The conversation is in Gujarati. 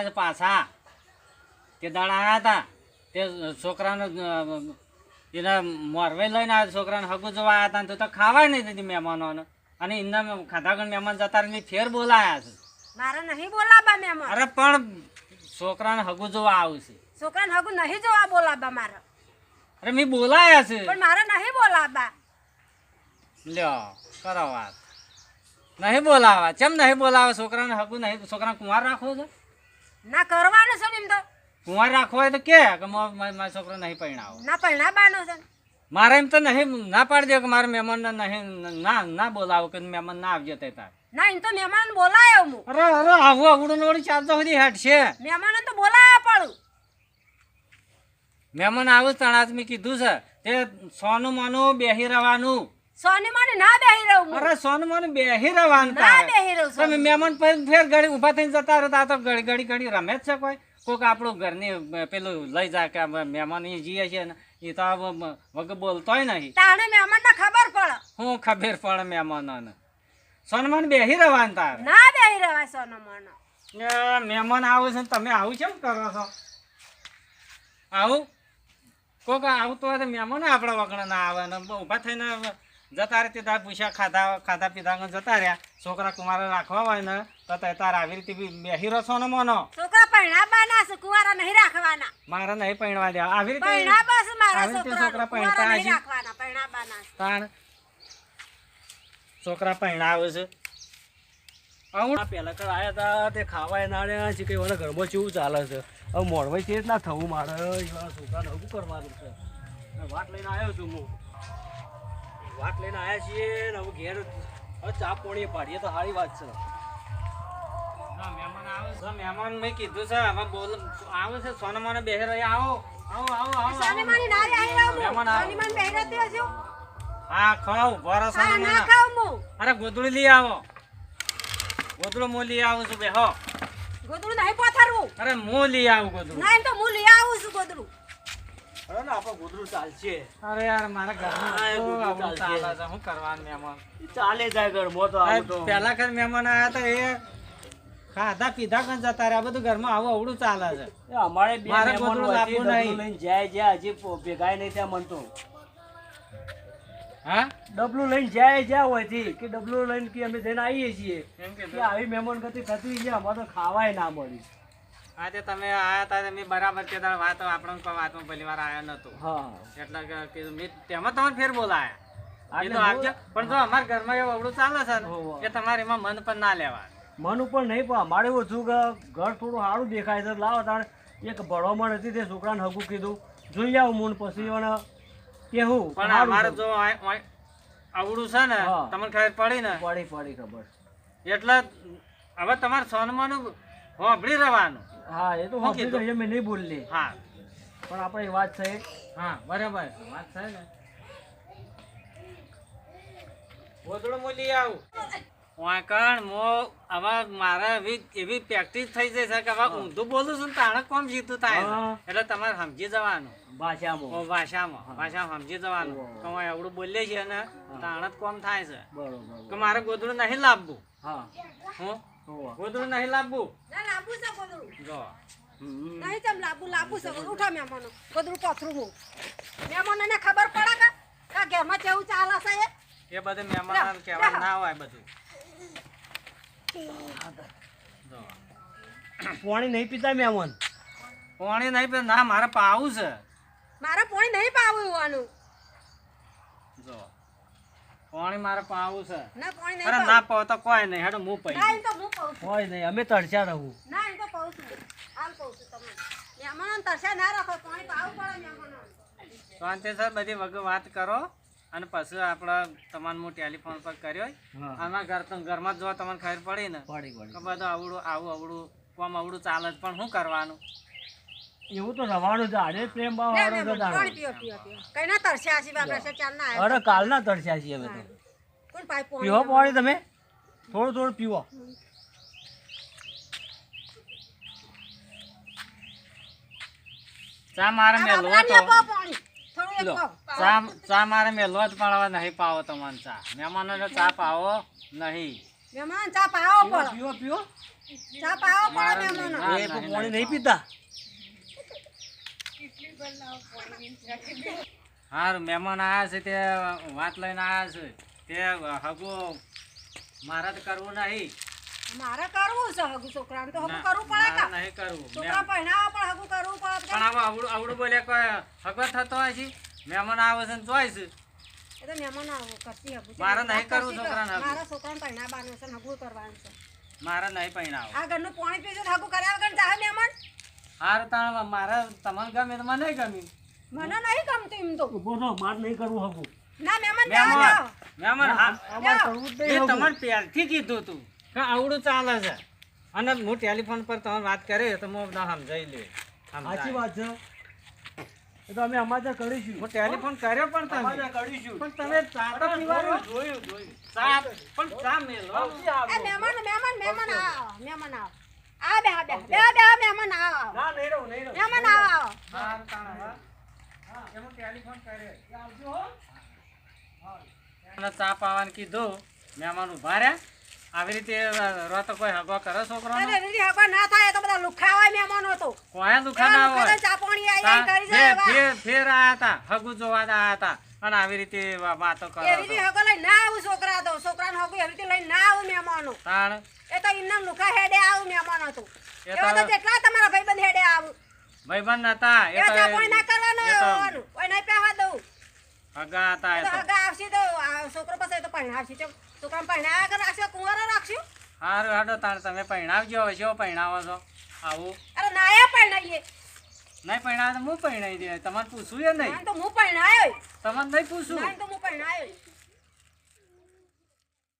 આવ્યા છે પાછા. તે દાડા આવ્યા હતા. તે છોકરાને એના મોરવે લઈને આવ્યા છોકરાને હગુ જોવા આવ્યા હતા તો ખાવા ખાવાય નહીં દીધી મહેમાનોને. અને એમના ખાધા ગણ મહેમાન જતા રહી ફેર બોલાયા છે. મારે નહીં બોલાવવા મહેમાન. અરે પણ છોકરાને હગુ જોવા આવું છે. છોકરાને હગુ નહીં જોવા બોલાવવા મારે. અરે મેં બોલાયા છે. પણ મારે નહીં બોલાવવા. લ્યો કરો વાત. નહીં બોલાવા. કેમ નહીં બોલાવા? છોકરાને હગુ નહીં? છોકરાને કુંવાર રાખો છે? ના કરવાનું છે એમ તો. કુંવાર રાખવો હોય તો કે કે મારો છોકરો નહીં પરણાવો. ના પરણાવવાનું છે મારે એમ તો નહીં ના પાડજો કે મારે મહેમાનને નહીં ના ના બોલાવો કે મહેમાન ના આવજે તે તાર. ના એમ તો મહેમાન બોલાયો હું. અરે અરે આવું આવડું નવડી ચાલતો સુધી હેઠ છે. મહેમાન તો બોલાયા પડું. મહેમાન આવું તણાત મેં કીધું છે. તે સોનું માનું બેહી રહેવાનું. સોની મને ના બેહી રહું અરે સોનું માનું બેહી રહેવાનું ના. બેહી રહું તમે. મહેમાન ફેર ઘડી ઊભા થઈને જતા રહેતા તો ઘડી ઘડી ઘડી રમે જ છે કોઈ. કોઈક આપણું ઘરની પેલું લઈ જાય કે મહેમાન એ જીએ છે ને એ તો વગર બોલતોય નહીં. તાણે મહેમાન ને ખબર પડે. હું ખબર પડે મહેમાનોને. સોનમાન બેહી રહેવાનું તારે. ના બેહી રહેવાય સોનમાન મહેમાન આવે છે ને તમે આવું કેમ કરો છો? આવું? કોક આવું તો મહેમાન આપણા વગણ ના આવે ને ઊભા થઈને જતા રહે તે પૈસા ખાધા ખાધા પીધા જતા રહ્યા. છોકરા કુમારે રાખવા હોય ને તો તે તાર આવી રીતે બેહી રહો ને મોનો. છોકરા પરણાવવાના છે કુંવારા નહીં રાખવાના. મારે નહીં પૈણવા દેવા. આવી રીતે મારા આવી રીતે છોકરા છોકરા કુંવારા પરણતા રાખવાના. તાણ. છોકરા પૈણાવે છે. આવું પેલા કર આયા હતા તે ખાવાય ના છે કે એવાના ઘરમાં કેવું ચાલે છે. હવે મોડવાઈ છે ના થવું મારે એવા છોકરાને કરવાનું છે. વાટ લઈને આવ્યો છું હું. વાટ લઈને આવ્યા છીએ ને હવે ઘેર હવે ચા પોણીએ પાડીએ તો સારી વાત છે. હા, મહેમાન આવે છે. મહેમાન મેં કીધું છે હવે બોલ આવે છે સોનામાને બેહી રહ્યા આવો આવો આવો આવો સોની માની ના બેહી મહેમાન આવો. સોની માની બેહી રહેતી હા ખાવ ભરો હા, ના સોનામાને. અરે ગોદડું લઈ આવો. ગોદડું લઈ આવું છું બેહો ગોદડું નહીં પોથરવું. અરે હું લઈ આવું ગોદડું. ના એમ તો હું લઈ આવું છું ગોદડું. હવે ને આપણે ગોદરું ચાલશે. અરે યાર મારા ઘરમાં હા, એ તો ગોદડું આવું ચાલશે. ચાલે છે. શું કરવાનું મહેમાન? ચાલે જાય ઘરમાં તો આવું તો. પેલા ખર મહેમાન આવ્યા હતા એ ખાધા પીધા કન જતા રહ્યા. બધું ઘરમાં આવું અવડું ચાલે છે. અમારે બે મહેમાનો નહીં. જાય જાય હજી ભેગાય નહીં ત્યાં મનતો હા? ડબલું લઈને જાય જ્યાં હોયથી કે ડબલું લઈને કે અમે જઈને આવીએ છીએ. કે આવી મહેમાન ગતિ થતી છે અમારે તો ખાવાય ના મળી. આજે તમે આયા હતા તમે બરાબર કે વાત આપણને કોઈ વાતમાં પહેલી વાર આયા નતું હા. એટલે કે કીધું મેં તેમાં તમને ફેર બોલાયા. એ તો હું- પણ જો અમારા ઘરમાં એવું અવળું ચાલે છે ને કે તમારે એમાં મન પણ ના લેવા મન ઉપર નહીં પણ અમારે એવું થયું કે ઘર થોડું સારું દેખાય છે. લાવો તાણે એક ભણવામાં નથી તે છોકરાને હગું કીધું. જોઈ આવું મૂન પછી એને કેવું પણ અમારે. જો આ છે ને. તમને ખબર પડી ને? પડી પડી ખબર. એટલે હવે તમારે સોનમાનું હોભળી રહેવાનું. હા એ તો હું કીધું? મેં નહીં બોલલી. હા. પણ આપણે વાત છે હા બરાબર. વાત છે ને. ગોદડું મોલી આવ. વાંકણ મો હવે મારે એવી એવી પ્રેક્ટિસ થઈ જાય છે કે હવે ઊંધું બોલું છું તાણે કોમ જીતું થાય એટલે તમારે સમજી જવાનું. ભાષામાં. ભાષામાં. ભાષામાં સમજી જવાનું. કે હું એવડું બોલીએ છીએ ને તાણે કોમ થાય છે. કે મારે ગોદડું નહીં લાવવું. હા. હું. ગોદડું નહીં લાવવું ના લાંબુ છે ગોદડું. જો. નહીં ચમ લાંબુ લાંબુ છે. ઉઠો મહેમાનો. ગોદડું પથરું હું. મહેમાનોને ખબર પડે કે કે ઘરમાં કેવું ચાલે છે એ? એ બધું મહેમાન કહેવાનું ના હોય બધું. પાણી નહીં પીતા મહેમાન? પાણી નહીં પીતા. ના મારે પાવું છે. મારે પાણી નહીં પાવું હોવાનું જો. પાણી મારે પાવું છે. ના પાણી નહીં અરે ના પાવ તો કોઈ નહીં હેડો હું પઈ ના તો હું પાઉં કોઈ નહીં અમે તરસ્યા રહું. ના એ તો પાઉં છું. હાલ પાઉં છું તમને. મહેમાનોને તરસ્યા ના રાખો પાણી પાવું પડે મહેમાનોને. શાંતિ સર બધી વગર વાત કરો અને પછી આપણે તમારે હું ટેલિફોન પર કર્યો આમાં ઘર તો ઘરમાં જ જો તમને ખબર પડી ને? પડી બધું આવડું આવું આવડું કોમ આવડું ચાલે જ પણ શું કરવાનું? એવું તો રવાનું જાડે પ્રેમ ભાવ વાળો લે, છે પીઓ, પીઓ, પીઓ. કઈ ના તરસ્યા છે બાપરા છે, ચાલ ના અરે કાલ ના તરસ્યા છે અમે તો. કોણ પાઈ પોણી? પીવો પાણી તમે? થોડું થોડું પીવો. ચા મારે મેલવા તો. લો. પાવ. ચા ચા મારે મેલવા જ પાડવા નહીં પાવો તમને ચા. મહેમાનોને ચા પાવો નહીં. મહેમાન ચા પાવો પીવો પીઓ પીવો ચા પાવો પડે મહેમાનો. એ પાણી નહીં પીતા. હારું મહેમાન આવ્યા છે તે વાત લઈને આવ્યા છે. તે હગો મારે તો કરવું નહીં. મારે કરવું છે હગુ છોકરાને તો હગું કરવું પડે કે? નહીં કરવું. છોકરા પહેણાવા પણ હગું કરવું પડે પણ હવે આવડું આવડું બોલે કોઈ હગો થતો હોય છે? મહેમાન આવે છે ને જોઈ છે. એ તો મહેમાનો આવું કરતી હગું છે. મારે નહીં કરવું કરતી છોકરાને. મારા છોકરાને પહેણાવવાનું છે ને હગું કરવાનું છે. મારે નહીં પહેણાવો આ ઘરનું પાણી પીજો હગુ હગું કર્યા વગર જાહે મહેમાન? હારું તાણ મારા તમને ગમે તો મને ગમ્યું મને નહીં ગમતું એમ તો. ઊભો રહો માર નહીં કરવું હગું ના મેમન ના હા અમારે. કરવું જ એ નહીં. તમને પહેલથી કીધું તું. કે આવડું ચાલે છે. અને હું ટેલિફોન પર તમે વાત કરે તો હું ના સમજાઈ લે. સાચી વાત છે. એ તો અમે અમારે કરીશું. હું ટેલિફોન કર્યો પણ તમે. કરીશું. પણ તમે જોયું જોયું પણ ચા મહેમાન મહેમાન મહેમાન આવ મહેમાન આવો. આ બે બે બે બે આ મહેમાન આવો. ના નહીં રહું નહીં રહું. મહેમાન આવો. ચા પાવાનું કીધું. મહેમાન ઊભા રહ્યા. આવી રીતે રો તો કોઈ હગો કરે છોકરો અરે રીડી હગો ના થાય તો બધા લુખાવાય હોય મહેમાનો તો. કોઈ ના હોય? ચા પાણી આઈ આઈ કરી જાય ફેર ફેર આયા હતા હગુ જોવા આયા હતા અને આવી રીતે વાતો કરો એવી રીતે હગો લઈ ના આવું છોકરા તો. છોકરાને હગો એવી રીતે લઈને ના આવું મહેમાનો. તાણ? એ તો ઇન્નમ લુખા હેડે આવું મહેમાનો તો. એ તો કેટલા તમારા ભાઈબંધ હેડે આવું. ભાઈબંધ નતા એ તો ચા પાણી ના કરવાનો કોઈ નહીં પહેવા દઉં. હગા હતા એ તો હગા આવશે તો છોકરો પાસે તો પહેણાવશે તો કામ પહેણાવ્યા આગળ રાખશે કુંવારો રાખશું? હારું હાડો તાણ તમે પહેણાવજો હવે જો પહેણાવો છો આવું. અરે નાયા પહેણાઈએ. નહીં પહેણાવે તો હું પહેણાવી દે તમારે પૂછવું એ નહીં. તો હું પહેણાયો. તમારે નહીં પૂછવું. ના તો હું પહેણાયો.